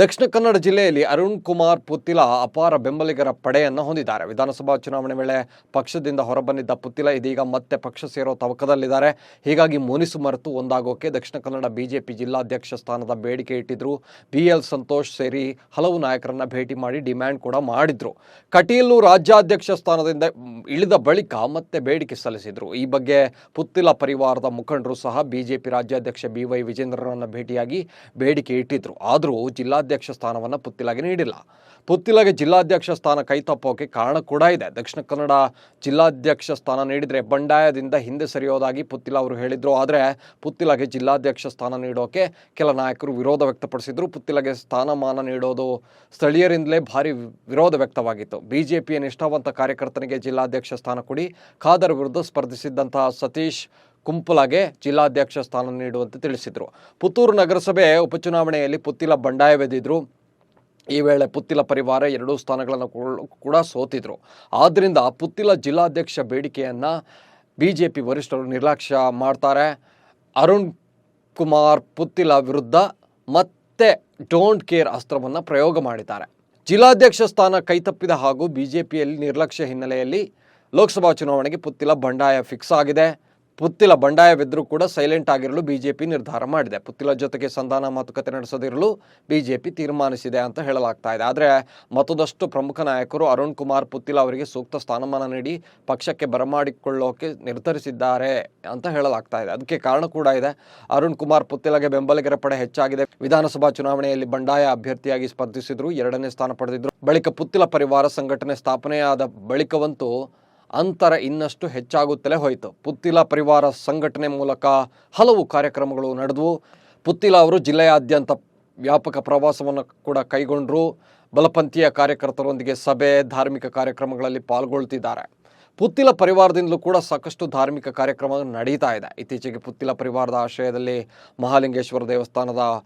ದಕ್ಷಿಣ ಕನ್ನಡ ಜಿಲ್ಲೆಯಲ್ಲಿ ಅರುಣ್ ಕುಮಾರ್ ಪುತ್ತಿಲ ಅಪಾರ ಬೆಂಬಲಿಗರ ಪಡೆಯನ್ನು ಹೊಂದಿದ್ದಾರೆ. ವಿಧಾನಸಭಾ ಚುನಾವಣೆ ವೇಳೆ ಪಕ್ಷದಿಂದ ಹೊರಬಂದಿದ್ದ ಪುತ್ತಿಲ ಇದೀಗ ಮತ್ತೆ ಪಕ್ಷ ಸೇರೋ ತವಕದಲ್ಲಿದ್ದಾರೆ. ಹೀಗಾಗಿ ಮುನಿಸು ಮರೆತು ಒಂದಾಗೋಕೆ ದಕ್ಷಿಣ ಕನ್ನಡ ಬಿಜೆಪಿ ಜಿಲ್ಲಾಧ್ಯಕ್ಷ ಸ್ಥಾನದ ಬೇಡಿಕೆ ಇಟ್ಟಿದ್ರು. ಬಿ ಎಲ್ ಸಂತೋಷ್ ಸೇರಿ ಹಲವು ನಾಯಕರನ್ನ ಭೇಟಿ ಮಾಡಿ ಡಿಮ್ಯಾಂಡ್ ಕೂಡ ಮಾಡಿದ್ರು. ಕಟೀಲು ರಾಜ್ಯಾಧ್ಯಕ್ಷ ಸ್ಥಾನದಿಂದ ಇಳಿದ ಬಳಿಕ ಮತ್ತೆ ಬೇಡಿಕೆ ಸಲ್ಲಿಸಿದ್ರು. ಈ ಬಗ್ಗೆ ಪುತ್ತಿಲ ಪರಿವಾರದ ಮುಖಂಡರು ಸಹ ಬಿಜೆಪಿ ರಾಜ್ಯಾಧ್ಯಕ್ಷ ಬಿ ವೈ ವಿಜೇಂದ್ರರನ್ನ ಭೇಟಿಯಾಗಿ ಬೇಡಿಕೆ ಇಟ್ಟಿದ್ರು. ಆದರೂ ಜಿಲ್ಲಾಧ್ಯಕ್ಷ ಸ್ಥಾನವನ್ನು ಪುತ್ತಿಲಗೆ ನೀಡಿಲ್ಲ. ಪುತ್ತಿಲಗೆ ಜಿಲ್ಲಾಧ್ಯಕ್ಷ ಸ್ಥಾನ ಕೈತಪ್ಪೋಕೆ ಕಾರಣ ಕೂಡ ಇದೆ. ದಕ್ಷಿಣ ಕನ್ನಡ ಜಿಲ್ಲಾಧ್ಯಕ್ಷ ಸ್ಥಾನ ನೀಡಿದರೆ ಬಂಡಾಯದಿಂದ ಹಿಂದೆ ಸರಿಯೋದಾಗಿ ಪುತ್ತಿಲ ಅವರು ಹೇಳಿದರು. ಆದರೆ ಪುತ್ತಿಲಗೆ ಜಿಲ್ಲಾಧ್ಯಕ್ಷ ಸ್ಥಾನ ನೀಡೋಕೆ ಕೆಲ ನಾಯಕರು ವಿರೋಧ ವ್ಯಕ್ತಪಡಿಸಿದ್ರು. ಪುತ್ತಿಲಗೆ ಸ್ಥಾನಮಾನ ನೀಡೋದು ಸ್ಥಳೀಯರಿಂದಲೇ ಭಾರಿ ವಿರೋಧ ವ್ಯಕ್ತವಾಗಿತ್ತು. ಬಿಜೆಪಿಯ ನಿಷ್ಠಾವಂತ ಕಾರ್ಯಕರ್ತನಿಗೆ ಜಿಲ್ಲಾಧ್ಯಕ್ಷ ಸ್ಥಾನ ಕೊಡಿ, ಖಾದರ್ ವಿರುದ್ಧ ಸ್ಪರ್ಧಿಸಿದ್ದಂತಹ ಸತೀಶ್ ಕುಂಪುಲಗೆ ಜಿಲ್ಲಾಧ್ಯಕ್ಷ ಸ್ಥಾನ ನೀಡುವಂತೆ ತಿಳಿಸಿದರು. ಪುತ್ತೂರು ನಗರಸಭೆ ಉಪಚುನಾವಣೆಯಲ್ಲಿ ಪುತ್ತಿಲ ಬಂಡಾಯವೆದಿದ್ರು ಈ ವೇಳೆ ಪುತ್ತಿಲ ಪರಿವಾರ ಎರಡೂ ಸ್ಥಾನಗಳನ್ನು ಕೂಡ ಸೋತಿದ್ರು. ಆದ್ದರಿಂದ ಪುತ್ತಿಲ ಜಿಲ್ಲಾಧ್ಯಕ್ಷ ಬೇಡಿಕೆಯನ್ನು ಬಿ ಜೆ ಪಿ ವರಿಷ್ಠರು ನಿರ್ಲಕ್ಷ್ಯ ಮಾಡ್ತಾರೆ. ಅರುಣ್ ಕುಮಾರ್ ಪುತ್ತಿಲ ವಿರುದ್ಧ ಮತ್ತೆ ಡೋಂಟ್ ಕೇರ್ ಅಸ್ತ್ರವನ್ನು ಪ್ರಯೋಗ ಮಾಡಿದ್ದಾರೆ. ಜಿಲ್ಲಾಧ್ಯಕ್ಷ ಸ್ಥಾನ ಕೈತಪ್ಪಿದ ಹಾಗೂ ಬಿಜೆಪಿಯಲ್ಲಿ ನಿರ್ಲಕ್ಷ್ಯ ಹಿನ್ನೆಲೆಯಲ್ಲಿ ಲೋಕಸಭಾ ಚುನಾವಣೆಗೆ ಪುತ್ತಿಲ ಬಂಡಾಯ ಫಿಕ್ಸ್ ಆಗಿದೆ. ಪುತ್ತಿಲ ಬಂಡಾಯವಿದ್ದರೂ ಕೂಡ ಸೈಲೆಂಟ್ ಆಗಿರಲು ಬಿಜೆಪಿ ನಿರ್ಧಾರ ಮಾಡಿದೆ. ಪುತ್ತಿಲ ಜೊತೆಗೆ ಸಂಧಾನ ಮಾತುಕತೆ ನಡೆಸದಿರಲು ಬಿಜೆಪಿ ತೀರ್ಮಾನಿಸಿದೆ ಅಂತ ಹೇಳಲಾಗ್ತಾ ಇದೆ. ಆದರೆ ಮತ್ತದಷ್ಟು ಪ್ರಮುಖ ನಾಯಕರು ಅರುಣ್ ಕುಮಾರ್ ಪುತ್ತಿಲ ಅವರಿಗೆ ಸೂಕ್ತ ಸ್ಥಾನಮಾನ ನೀಡಿ ಪಕ್ಷಕ್ಕೆ ಬರಮಾಡಿಕೊಳ್ಳೋಕೆ ನಿರ್ಧರಿಸಿದ್ದಾರೆ ಅಂತ ಹೇಳಲಾಗ್ತಾ ಇದೆ. ಅದಕ್ಕೆ ಕಾರಣ ಕೂಡ ಇದೆ. ಅರುಣ್ ಕುಮಾರ್ ಪುತ್ತಿಲಗೆ ಬೆಂಬಲಿಗರ ಪಡೆ ಹೆಚ್ಚಾಗಿದೆ. ವಿಧಾನಸಭಾ ಚುನಾವಣೆಯಲ್ಲಿ ಬಂಡಾಯ ಅಭ್ಯರ್ಥಿಯಾಗಿ ಸ್ಪರ್ಧಿಸಿದ್ರು, ಎರಡನೇ ಸ್ಥಾನ ಪಡೆದಿದ್ರು. ಬಳಿಕ ಪುತ್ತಿಲ ಪರಿವಾರ ಸಂಘಟನೆ ಸ್ಥಾಪನೆಯಾದ ಬಳಿಕವಂತೂ ಅಂತರ ಇನ್ನಷ್ಟು ಹೆಚ್ಚಾಗುತ್ತಲೇ ಹೋಯಿತು. ಪುತ್ತಿಲ ಪರಿವಾರ ಸಂಘಟನೆ ಮೂಲಕ ಹಲವು ಕಾರ್ಯಕ್ರಮಗಳು ನಡೆದವು. ಪುತ್ತಿಲ ಅವರು ಜಿಲ್ಲೆಯಾದ್ಯಂತ ವ್ಯಾಪಕ ಪ್ರವಾಸವನ್ನು ಕೂಡ ಕೈಗೊಂಡರು. ಬಲಪಂಥೀಯ ಕಾರ್ಯಕರ್ತರೊಂದಿಗೆ ಸಭೆ, ಧಾರ್ಮಿಕ ಕಾರ್ಯಕ್ರಮಗಳಲ್ಲಿ ಪಾಲ್ಗೊಳ್ತಿದ್ದಾರೆ. ಪುತ್ತಿಲ ಪರಿವಾರದಿಂದಲೂ ಕೂಡ ಸಾಕಷ್ಟು ಧಾರ್ಮಿಕ ಕಾರ್ಯಕ್ರಮ ನಡೀತಾ ಇದೆ. ಇತ್ತೀಚೆಗೆ ಪುತ್ತಿಲ ಪರಿವಾರದ ಆಶ್ರಯದಲ್ಲಿ ಮಹಾಲಿಂಗೇಶ್ವರ ದೇವಸ್ಥಾನದ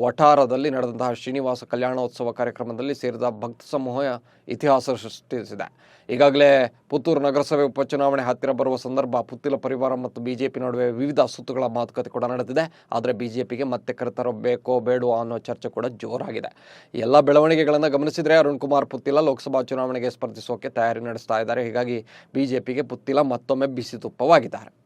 ವಠಾರದಲ್ಲಿ ನಡೆದಂತಹ ಶ್ರೀನಿವಾಸ ಕಲ್ಯಾಣೋತ್ಸವ ಕಾರ್ಯಕ್ರಮದಲ್ಲಿ ಸೇರಿದ ಭಕ್ತ ಸಮೂಹ ಇತಿಹಾಸ ಸೃಷ್ಟಿಸಿದೆ. ಈಗಾಗಲೇ ಪುತ್ತೂರು ನಗರಸಭೆ ಉಪಚುನಾವಣೆ ಹತ್ತಿರ ಬರುವ ಸಂದರ್ಭ ಪುತ್ತಿಲ ಪರಿವಾರ ಮತ್ತು ಬಿಜೆಪಿ ನಡುವೆ ವಿವಿಧ ಸುತ್ತುಗಳ ಮಾತುಕತೆ ಕೂಡ ನಡೆದಿದೆ. ಆದರೆ ಬಿಜೆಪಿಗೆ ಮತ್ತೆ ಕರೆತರಬೇಕೋ ಬೇಡೋ ಅನ್ನೋ ಚರ್ಚೆ ಕೂಡ ಜೋರಾಗಿದೆ. ಎಲ್ಲ ಬೆಳವಣಿಗೆಗಳನ್ನು ಗಮನಿಸಿದರೆ ಅರುಣ್ ಕುಮಾರ್ ಪುತ್ತಿಲ ಲೋಕಸಭಾ ಚುನಾವಣೆಗೆ ಸ್ಪರ್ಧಿಸೋಕೆ ತಯಾರಿ ನಡೆಸ್ತಾ ಇದ್ದಾರೆ. ಹೀಗಾಗಿ ಬಿಜೆಪಿಗೆ ಪುತ್ತಿಲ ಮತ್ತೊಮ್ಮೆ ಬಿಸಿ ತುಪ್ಪವಾಗಿದ್ದಾರೆ.